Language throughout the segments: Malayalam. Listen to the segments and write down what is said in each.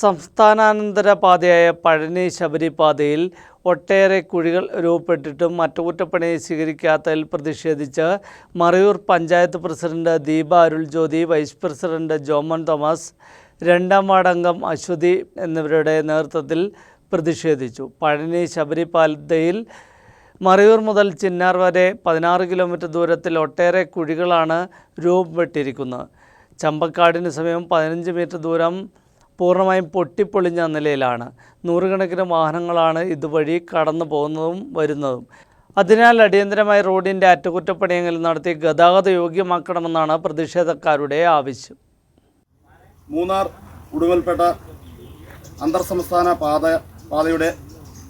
സംസ്ഥാനാനന്തര പാതയായ പഴനി ശബരി പാതയിൽ ഒട്ടേറെ കുഴികൾ രൂപപ്പെട്ടിട്ടും അറ്റകുറ്റപ്പണി സ്വീകരിക്കാത്തതിൽ പ്രതിഷേധിച്ച് Marayur panchayat president Deepa Arul Jyothi vice president Joman Thomas രണ്ടാം വാർഡംഗം അശ്വതി എന്നിവരുടെ നേതൃത്വത്തിൽ പ്രതിഷേധിച്ചു. പഴനി ശബരി പാതയിൽ മറയൂർ മുതൽ ചിന്നാർ വരെ പതിനാറ് കിലോമീറ്റർ ദൂരത്തിൽ ഒട്ടേറെ കുഴികളാണ് രൂപപ്പെട്ടിരിക്കുന്നത്. ചമ്പക്കാടിന് സമയം പതിനഞ്ച് മീറ്റർ ദൂരം പൂർണമായും പൊട്ടിപ്പൊളിഞ്ഞ നിലയിലാണ്. നൂറുകണക്കിന് വാഹനങ്ങളാണ് ഇതുവഴി കടന്നു പോകുന്നതും വരുന്നതും. അതിനാൽ അടിയന്തരമായി റോഡിന്റെ അറ്റകുറ്റപ്പണിയെങ്കിലും നടത്തി ഗതാഗത യോഗ്യമാക്കണമെന്നാണ് പ്രതിഷേധക്കാരുടെ ആവശ്യം. മൂന്നാർ ഉടുങ്ങൽപേട്ട അന്തർ സംസ്ഥാന പാത പാതയുടെ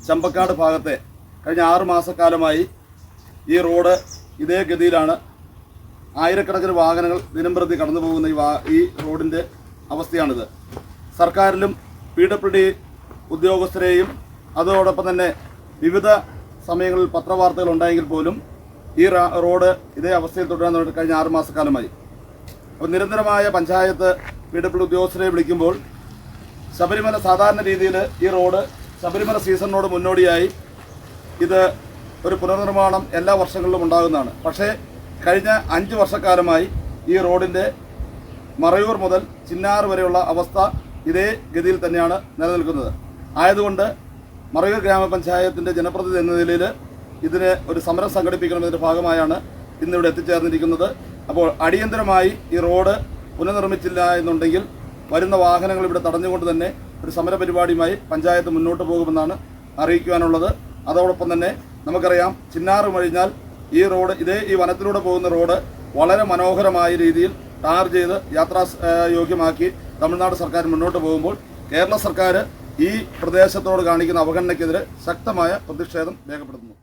ചമ്പക്കാട് ഭാഗത്തെ കഴിഞ്ഞ ആറു മാസക്കാലമായി ഈ റോഡ് ഇതേ ഗതിയിലാണ്. ആയിരക്കണക്കിന് വാഹനങ്ങൾ ദിനംപ്രതി കടന്നു പോകുന്ന ഈ റോഡിന്റെ അവസ്ഥയാണിത്. സർക്കാരിലും പി ഡബ്ല്യു ഡി ഉദ്യോഗസ്ഥരെയും അതോടൊപ്പം തന്നെ വിവിധ സമയങ്ങളിൽ പത്രവാർത്തകൾ ഉണ്ടായെങ്കിൽ പോലും ഈ റോഡ് ഇതേ അവസ്ഥയിൽ തുടരാൻ തുടങ്ങി കഴിഞ്ഞ ആറ് മാസക്കാലമായി. അപ്പോൾ നിരന്തരമായ പഞ്ചായത്ത് പി ഡബ്ല്യു ഉദ്യോഗസ്ഥരെ വിളിക്കുമ്പോൾ ശബരിമല സാധാരണ രീതിയിൽ ഈ റോഡ് ശബരിമല സീസണിനോട് മുന്നോടിയായി ഇത് ഒരു പുനർനിർമ്മാണം എല്ലാ വർഷങ്ങളിലും ഉണ്ടാകുന്നതാണ്. പക്ഷേ കഴിഞ്ഞ അഞ്ച് വർഷക്കാലമായി ഈ റോഡിന്റെ മറയൂർ മുതൽ ചിന്നാർ വരെയുള്ള അവസ്ഥ ഇതേ ഗതിയിൽ തന്നെയാണ് നിലനിൽക്കുന്നത്. ആയതുകൊണ്ട് മറയൂർ ഗ്രാമപഞ്ചായത്തിന്റെ ജനപ്രതിനിധി എന്ന നിലയിൽ ഇതിന് ഒരു സമരം സംഘടിപ്പിക്കണമെന്നതിന്റെ ഭാഗമായാണ് ഇന്നിവിടെ എത്തിച്ചേർന്നിരിക്കുന്നത്. അപ്പോൾ അടിയന്തരമായി ഈ റോഡ് പുനർനിർമ്മിച്ചില്ല എന്നുണ്ടെങ്കിൽ വരുന്ന വാഹനങ്ങൾ ഇവിടെ തടഞ്ഞുകൊണ്ട് തന്നെ ഒരു സമര പരിപാടിയുമായി പഞ്ചായത്ത് മുന്നോട്ട് പോകുമെന്നാണ് അറിയിക്കുവാനുള്ളത്. അതോടൊപ്പം തന്നെ നമുക്കറിയാം ചിന്നാറ് കഴിഞ്ഞാൽ ഈ റോഡ് ഇതേ ഈ വനത്തിലൂടെ പോകുന്ന റോഡ് വളരെ മനോഹരമായ രീതിയിൽ ടാർ ചെയ്ത് യാത്രാ യോഗ്യമാക്കി തമിഴ്നാട് സർക്കാർ മുന്നോട്ട് പോകുമ്പോൾ കേരള സർക്കാർ ഈ പ്രദേശത്തോട് കാണിക്കുന്ന അവഗണനയ്ക്കെതിരെ ശക്തമായ പ്രതിഷേധം രേഖപ്പെടുത്തുന്നു.